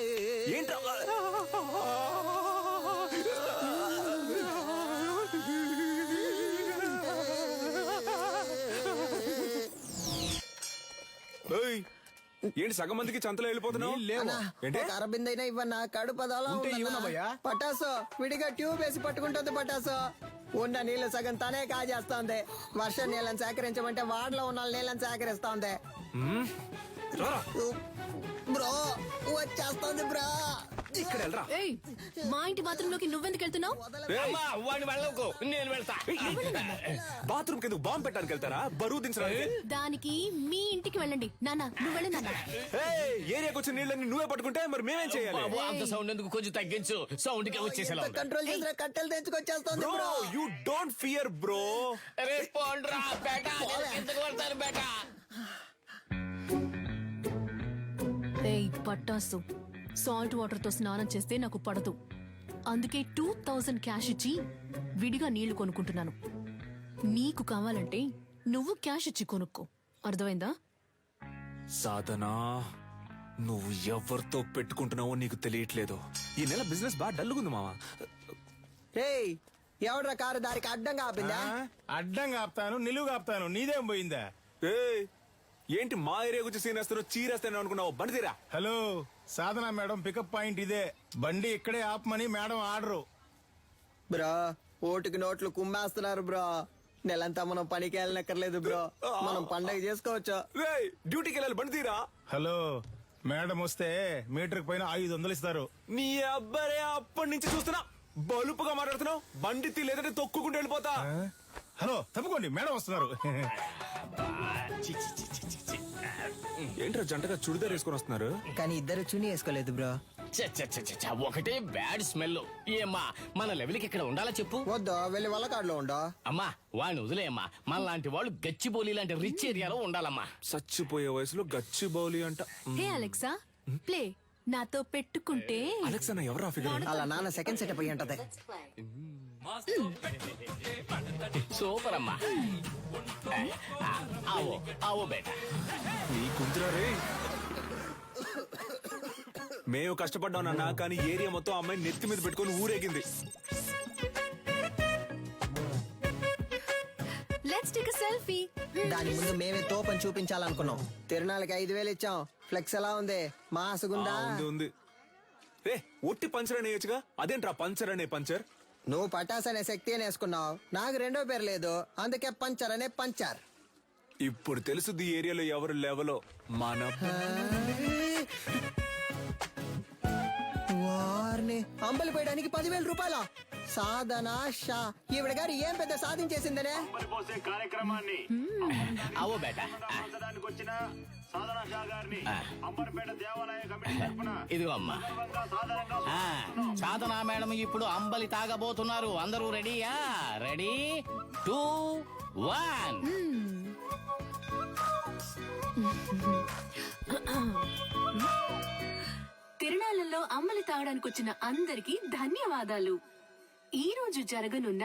ఏంట్రా ఏయ్, ఏంటి సగం మందికి చంతలో వెళ్ళిపోతున్నావు? అన్నా, ఏంటి? ఒక అరబింద్ అయినా ఇవ్వన్నా ఉంటే ఉందన్నా. ఇవ్వనమ్మయ్యా. పటాసు విడిగా ట్యూబ్ వేసి పట్టుకుంటుంది పటాసు. ఉన్న నీళ్ళు సగం తనే కాజేస్తోంది. వర్షం నీళ్ళని సేకరించమంటే వాడలో ఉన్న నీళ్ళని సేకరిస్తోంది. బ్రో వచ్చేస్తోంది బ్రో. ఇక్కడ వెళ్ళరా. ఏయ్ మా ఇంటి బాత్రూమ్లోకి నువ్వెందుకు వెళ్తున్నావు? వాడిని వెళ్ళకు. నేను వెళ్తా. బాత్రూమ్ కింద బాంబు పెట్టడానికి వెళ్తారా? బరువు దించడానికి? దానికి మీ ఇంటికి వెళ్ళండి. నాన్న నువ్వు వెళ్ళి నాన్న. ఏయ్, ఏరియాకి వచ్చిన నీళ్ళని నువ్వే పట్టుకుంటే మరి మేమేం చేయాలి? బాబు అంత సౌండ్ ఎందుకు? కొంచెం తగ్గించు. సౌండ్కి వచ్చేసేలా ఉంది. కంట్రోల్ చేసిన కట్టెలు తెచ్చుకొచ్చేస్తోంది bro bro. You don't fear bro అరే పోండ్రా బేటా. నేను కిందకు వెళ్తాను బేటా. పట్టాసు. సాల్ట్ వాటర్తో స్నానం చేస్తే నాకు పడదు. అందుకే టూ థౌజండ్ క్యాష్ ఇచ్చి విడిగా నీళ్ళు కొనుక్కుంటున్నాను. నీకు కావాలంటే నువ్వు క్యాష్ ఇచ్చి కొనుక్కో. అర్థమైందా? సాధనా నువ్వు ఎవరితో పెట్టుకుంటున్నావో నీకు తెలియట్లేదు. ఈ నెల బిజినెస్ బాగా డల్లుగుంది మావా. రేయ్ ఎవడ్రా కారు దారికి అడ్డంగా ఆపిందా? అడ్డం కాపుతాను నిలువు కాపుతాను నీదేం పోయిందా? ఏయ్, ఏంటి మా ఏరియా గురించి సీన్ వేస్తాను చీరేస్తాను అనుకున్నావు? బండి తీరా. Hello Sadhana madam pickup point ఇదే. బండి ఇక్కడే ఆపమని మేడం ఆర్డరు. బ్రో ఓటుకి నోట్లు కుమ్మేస్తున్నారు బ్రో. నెలంతా మనం పనికి వెళ్ళనక్కర్లేదు బ్రో. మనం పండగ చేసుకోవచ్చు? ఏయ్, డ్యూటీకి వెళ్ళాలి బండి తీరా. హలో మేడం వస్తే మీటర్ పైన ఐదు వందలు ఇస్తారు. నీ అబ్బరే అప్పటి నుంచి చూస్తున్నా. బలుపుగా మాట్లాడుతున్నావు. బండి తీ లేదంటే తొక్కుకుంటూ వెళ్ళిపోతా? హలో తప్పుకోండి మేడం వస్తున్నారు. చి, చి, చి, చి, చి, చి. ఏంట్రా జంటగా చుడిదార్ వేసుకొని వస్తున్నారు? కానీ ఇద్దరు చుని వేసుకోలేదు బ్రో. చ్చ, చ్చ, ఒకటే బ్యాడ్ స్మెల్. ఏమ్మా మన లెవెల్కి ఇక్కడ ఉండాలా చెప్పు? వద్దు వెళ్ళి వల్లకాడులో ఉండో. అమ్మా వాడిని వదిలేయమ్మా. మన లాంటి వాళ్ళు గచ్చిబౌలి లాంటి రిచ్ ఏరియాలో ఉండాలమ్మా. చచ్చిపోయే వయసులో గచ్చి బౌలి అంట. హే అలెక్సా ప్లే నాతో పెట్టుకుంటే. అలెక్స్ అన్న ఎవరా ఫిగర్ అలా నాన్న సెకండ్ సెటప్ అయ్యి ఉంటది. సూపర్ అమ్మా ఆవో ఆవో బేటా. నీ కుంతురా రే మేము కష్టపడ్డాం నాన్న కానీ ఏరియా మొత్తం అమ్మాయి నెత్తి మీద పెట్టుకొని ఊరేగింది. లెట్స్ టేక్ సెల్ఫీ దాని ముందు మేమే తోపని చూపించాలనుకున్నాం. తిరునాళ్ళకి ఐదు వేలు ఇచ్చాం. ఫ్లెక్స్ ఎలా ఉంది? మాసుగుందా? ఉంది ఉంది. రే ఒట్టి పంచర్ అనేయచ్చుగా? అదేంట్రా పంచర్ అనే పంచర్? నువ్వు పటాస్ అనే శక్తి అని వేసుకున్నావు. నాకు రెండో పేరు లేదు. అందుకే పంచర్ అనే పంచర్. ఇప్పుడు తెలుసుది ఈ ఏరియాలో ఎవరు లెవలో. మన వారిని అంబలి పోయడానికి పదివేల రూపాయల? సాధన షా. ఈవిడ గారు ఏం పెద్ద సాధించేసిందనే? పోసే కార్యక్రమాన్ని. బేటా వచ్చిన సాధన షా గారిని అంబర్పేట దేవాలయ కమిటీ తరఫున ఇదిగో అమ్మా. ఆ, సాధనా మేడం ఇప్పుడు అంబలి తాగబోతున్నారు. అందరూ రెడీయా రెడీ టూ వన్ తిరునాళ్ళలో అమ్మలి తాగడానికి వచ్చిన అందరికీ ధన్యవాదాలు. ఈ రోజు జరగనున్న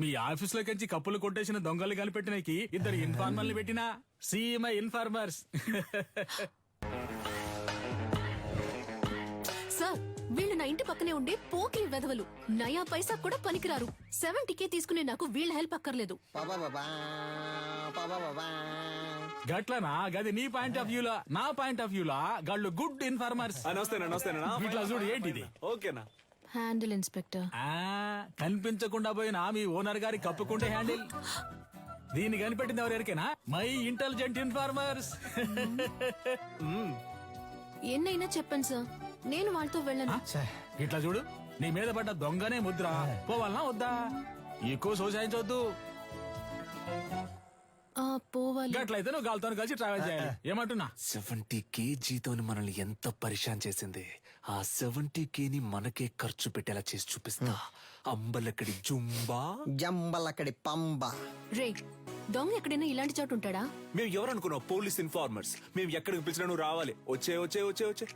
మీ ఆఫీస్లో కంచి కప్పులు కొట్టేసిన దొంగలు కనిపెట్టినకి ఇద్దరు ఇన్ఫార్మర్లు పెట్టినా? CMI informers. సార్ వీళ్ళు నా ఇంటి పక్కనే ఉండే పోకిరి వెధవలు. నయా పైసా కూడా పనికిరారు. సెవెంటీ కే తీసుకునే నాకు వీళ్ళ హెల్ప్ అక్కర్లేదు. గట్లనా? గది నీ పాయింట్ ఆఫ్ వ్యూలా? నా పాయింట్ ఆఫ్ వ్యూలా? గాళ్ళు గుడ్ ఇన్ఫార్మర్స్. నమస్తేనా ఇట్లా చూడు ఏంటిది? ఓకేనా? హ్యాండిల్ ఇన్స్పెక్టర్ ఆ కనిపించకుండా పోయిన మీ ఓనర్ గారి కప్పుకుంటే హ్యాండిల్. దీన్ని కనిపెట్టింది ఎవరికైనా? My intelligent informers. ఎన్నైనా చెప్పండి సార్ నేను వాళ్ళతో వెళ్ళను. ఇట్లా చూడు. నీ మీద పడ్డ దొంగనే ముద్ర. పోవాలనా వద్దా? ఎక్కువ సోసాయించవద్దు పోవాలి. గట్లయితే నువ్వు గాలితో కలిసి ట్రావెల్ చేయాలి. ఏమంటున్నా? సెవెంటీ కే జీతోని మనల్ని ఎంత పరిశాన్ చేసింది? ఆ సెవెంటీ ని మనకే ఖర్చు పెట్టేలా చేసి చూపిస్తా. అంబలక్కడి జుంబా. జంబలక్కడి పంబ. రే దొంగ ఎక్కడైనా ఇలాంటి చోటు ఉంటాడా? మేము ఎవరు అనుకున్నాం పోలీస్ ఇన్ఫార్మర్స్. మేము ఎక్కడికి పిలిచినా నువ్వు రావాలి. వచ్చే వచ్చే వచ్చే వచ్చే.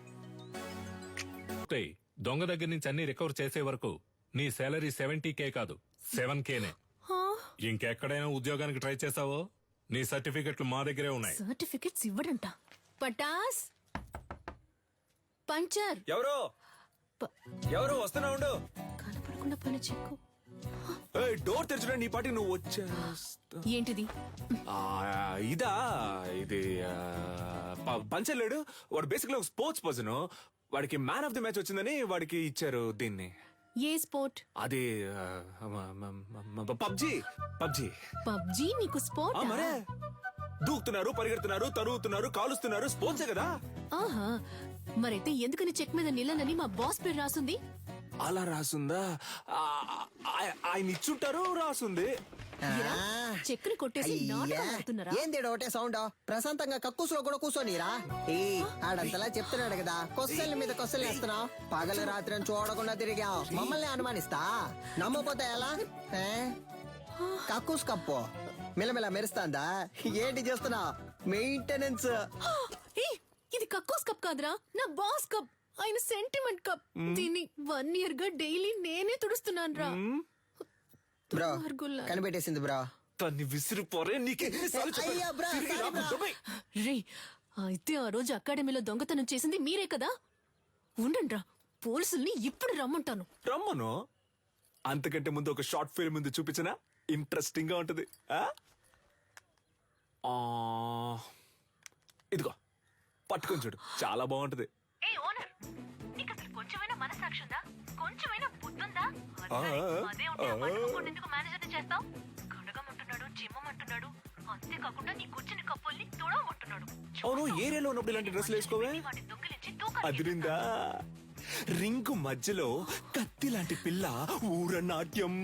దొంగ దగ్గర నుంచి అన్ని రికవర్ చేసే వరకు నీ సాలరీ సెవెంటీ కే కాదు సెవెన్ కేనే ఇంకెక్కడైనా ఉద్యోగానికి ట్రై చేసావో నీ సర్టిఫికెట్లు మా దగ్గరే ఉన్నాయి. సర్టిఫికెట్స్ ఇవ్వడంట. పటాస్! పంచర్! ఎవరు? ఎవరు? వస్తున్నా ఉండు. కనపడకుండా పని చెక్కు డోర్ తెరచడం నీ పాటికి నువ్వు వచ్చేస్తా. ఏంటిది? ఆ, ఇదా ఇది పంచలేడు వాడు బేసిక్ ఒక స్పోర్ట్స్ పర్సన్ వాడికి మ్యాన్ ఆఫ్ ది మ్యాచ్ వచ్చిందని వాడికి ఇచ్చారు దీన్ని. ఏ స్పోర్ట్? అది పబ్జి పబ్జి. పబ్జీ నీకు స్పోర్ట్? మరే. దూకుతున్నారు పరిగెడుతున్నారు తరుగుతున్నారు కాలుస్తున్నారు స్పోర్ట్సే కదా. ఆహా మరైతే ఎందుకని చెక్ మీద నిల్లనని మా బాస్ పేరు రాసుంది? అలా రాసుందా? ఆయన ఇచ్చుంటారు రాసుంది. ఏరా, చెక్కుని కొట్టేసి నాటకం ఆడుతున్నారా? ఏంది ఒకటే సౌండ్ ప్రశాంతంగా కక్కుసులో కూడా కూర్చోనిరా ఏ ఆడంతలా చెప్తున్నాడు కదా. కొస్సల మీద కొస్సలు వేస్తున్నావు. పగలు రాత్రి అని చూడకుండా తిరిగాం మమ్మల్ని అనుమానిస్తా? నమ్మపోతే ఎలా? ఏ? కక్కూస్ కప్పు. మిలమిల మెరుస్తాందా? ఏంటి చేస్తున్నావు? మెయింటెనెన్స్. ఏ ఇది కక్కోస్ కప్ కాదురా. నా బాస్ కప్. ఆయన సెంటిమెంట్ కప్. దీన్ని వన్ ఇయర్గా డైలీ నేనే తుడుస్తున్నాను రా బ్రో. కనిపెట్టేసింది బ్రో తన్ని విసిరిపోరే నీకెన్నిసార్లు చెప్పాను? అయ్యా, బ్రా, తిరిగి సారీ, రాకు, బ్రా. దుబాయ్. రే అయితే ఆ రోజు అకాడమీలో దొంగతనం చేసింది మీరే కదా ఉండండి రా పోలీసుల్ని ఇప్పుడు రమ్మంటాను రమ్మను అంతకంటే ముందు ఒక షార్ట్ ఫిల్మ్ ముందు చూపించిన ఇంట్రెస్టింగ్గా ఉంటది ఆ? ఆ, ఇదిగో పట్టుకొని చూడు చాలా బాగుంటది ఏ ఓనర్ నీకు అసలు కొంచెమైనా మనసాక్షి ఉందా కొంచెమైనా బుద్ధుందా? ఆ, అదే ఉంటే ఆ పట్టుకోకుండా ఎందుకు మేనేజర్ చేస్తావు? కడగమంటున్నాడు చిమ్మమంటున్నాడు అంతేకాకుండా నీ కూర్చుని కప్పుల్ని తుడవమంటున్నాడు అవును ఏరియాలో ఉన్నప్పుడు ఇలాంటి డ్రెస్సులు వేసుకోవే? వాడిని దొంగిలించి తూకాలు అదిరిందా? రింగు మధ్యలో కత్తి లాంటి పిల్ల ఊరనాట్యం.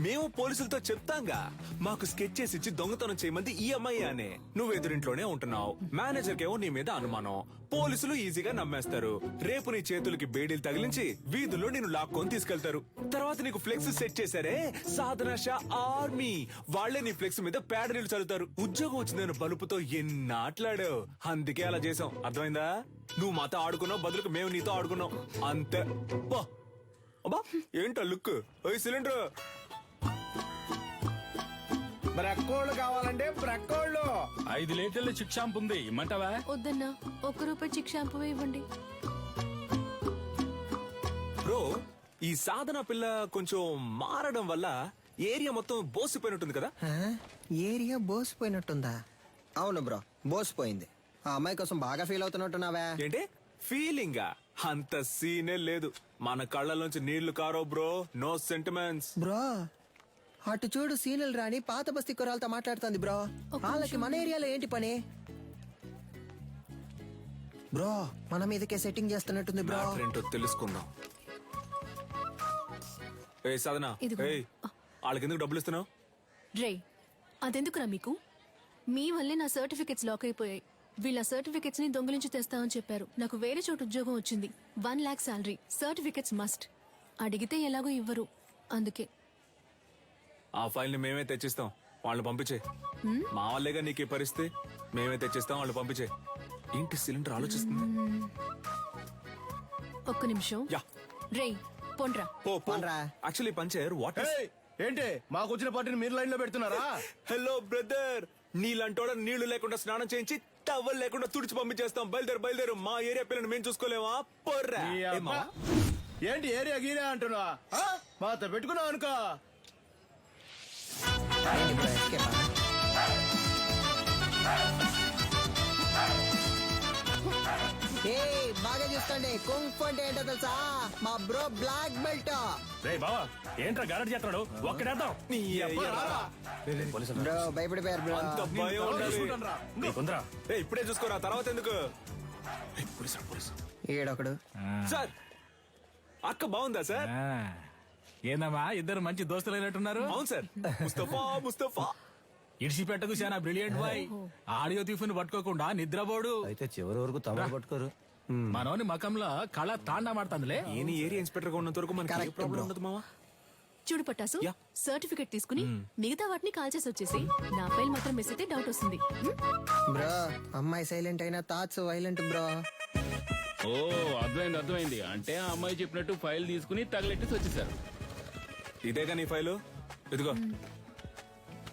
మేము పోలీసులతో చెప్తాంగా మాకు స్కెచ్ చేసి ఇచ్చి దొంగతనం చేయమంది ఈ అమ్మాయి అనే. నువ్వు ఎదురింట్లోనే ఉంటున్నావు. మేనేజర్ కేమో నీ మీద అనుమానం. పోలీసులు ఈజీగా నమ్మేస్తారు. రేపు నీ చేతులకి బేడీలు తగిలించి వీధుల్లో నేను లాక్కొని తీసుకెళ్తారు. తర్వాత నీకు ఫ్లెక్స్ సెట్ చేశారే? సాధన షా ఆర్మీ. వాళ్ళే నీ ఫ్లెక్స్ మీద పేడ నీళ్ళు చల్లుతారు ఉద్యోగం వచ్చిందని బలుపుతో ఎన్నాట్లాడావు? అందుకే అలా చేసాం అర్థమైందా? నువ్వు మాతో ఆడుకున్నావు బదులుకు మేము నీతో ఆడుకున్నాం. అంతే. బా. అబ్బా ఏంటా లుక్? ఓయ్ సిలిండర్. బ్రక్కోళ్ళు కావాలంటే బ్రక్కోళ్ళు ఐదు లీటర్ల చిక్ షాంపు ఉంది ఇమ్మంటావా? వద్దన్నా ఒక్క రూపాయి చిక్ షాంపూ ఇవ్వండి. బ్రో ఈ సాధన పిల్ల కొంచెం మారడం వల్ల ఏరియా మొత్తం బోసిపోయినట్టుంది కదా? ఏరియా బోసిపోయినట్టుందా? అవును బ్రో బోసిపోయింది. ఆ అమ్మాయి కోసం బాగా ఫీల్ అవుతున్నట్టున్నావా. ఏంటి? ఫీలింగ్? అంత సీనే లేదు. మన కళ్ళలోంచి నీళ్ళు కారో బ్రో నో సెంటిమెంట్స్. బ్రో అటు చూడు సీనియల్ రాణి పాత బస్తీ కురాలతో మాట్లాడుతుంది బ్రో. వాళ్ళకి మన ఏరియాలో ఏంటి పని? బ్రో మన మీదకే సెట్టింగ్ చేస్తున్నట్టుంది బ్రో. ఏంటో తెలుసుకుందాం. ఏ సాధన. ఇదిగో. ఏయ్ వాళ్ళకి ఎందుకు డబ్బులు ఇస్తున్నావు? రే అదెందుకురా మీకు? మీ వల్లే నా సర్టిఫికెట్స్ లాక్ అయిపోయాయి. వీళ్ళ సర్టిఫికెట్స్ని దొంగిలించి తెస్తామని చెప్పారు. నాకు వేరే చోట ఉద్యోగం వచ్చింది. One lakh salary certificates must. అడిగితే ఎలాగో ఇవ్వరు. అందుకే. ఆ ఫైల్ని మేమే తెచ్చిస్తాం. వాళ్ళు పంపించే. మా వాళ్ళేగా నీకు ఈ పరిస్థితి? మేమే తెచ్చిస్తాం వాళ్ళు పంపించే. ఏంటి సిలిండర్ ఆలోచిస్తుంది? ఒక్క నిమిషం. యా. రే పొండ్రా. పో పోన్రా. యాక్చువల్లీ పంచర్ వాట్ ఏయ్, ఏంటి? మాకు వచ్చిన పార్టీని మీరు లైన్లో పెడుతున్నారా? హలో బ్రదర్ నీళ్ళంటోడ నీళ్ళు లేకుండా స్నానం చేయించి టవల్ లేకుండా తుడిచి పంపించేస్తాం. బయలుదేరు బయలుదేరు. మా ఏరియా పిల్లని మేము చూసుకోలేమా? పొర్రా. ఈ అబ్బా. ఏంటి ఏరియా గీరియా అంటున్నా? మాతో పెట్టుకున్నావు అనుకో? ఏయ్, బాగా చూసుకోండి కుంఫ్ అంటే ఏంటో తెలుసా మా బ్రో బ్లాక్ బెల్ట్ రే బావా ఏంట్రా గరడ్ చేస్తున్నాడు ఒక్కడేద్దాం నీ అయ్యా. బ్రో భయపడిపోయారు బ్రో ఏ, ఇప్పుడే చూసుకోరా తర్వాత ఎందుకు? ఏ. ఈడొకడు. సార్ అక్క బాగుందా సార్? ఏందమ్మా ఇద్దరు మంచి దోస్తులు అయినట్టున్నారు అవును సార్. ముస్తఫా ముస్తఫా. ఇడిసిపెట్టకు చాలా బ్రిలియంట్ బాయ్. ఆడియో తీఫుని పట్టుకోకుండా నిద్రపోడు. అయితే చివరి వరకు తమరు పట్టుకోరు. మనోని మకంలో కళ తాండా మాడుతుందిలే ఈయన ఏరియా ఇన్స్పెక్టర్గా ఉన్నంత వరకు మనకి ప్రాబ్లం. ఉండదు మావా? చూడు పట్టాసు. సర్టిఫికెట్ తీసుకుని మిగతా వాటిని కాల్ చేసి వచ్చేసి నా ఫైల్ మాత్రం మిస్ అయితే డౌట్ వస్తుంది? బ్రో అమ్మాయి సైలెంట్ అయినా థాట్స్ వైలెంట్ బ్రో. ఓ అర్థమైంది అర్థమైంది. అంటే ఆ అమ్మాయి చెప్పినట్టు ఫైల్ తీసుకుని తగలెట్టేసి వచ్చేసారు. ఇదేగా నీ ఫైలు? ఇదిగో.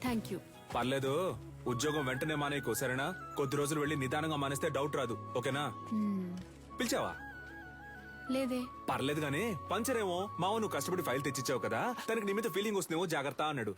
Thank you. పర్లేదు. ఉద్యోగం వెంటనే మానేయకు సరేనా? కొద్ది రోజులు వెళ్ళి నిదానంగా మానేస్తే డౌట్ రాదు. ఓకేనా? పిలిచావా? లేదే. పర్లేదు గానీ పంచర్ ఏమో మావ నువ్వు కష్టపడి ఫైల్ తెచ్చిచ్చావు కదా? తనకి నీ మీద ఫీలింగ్ వస్తుందేమో జాగ్రత్త అన్నాడు.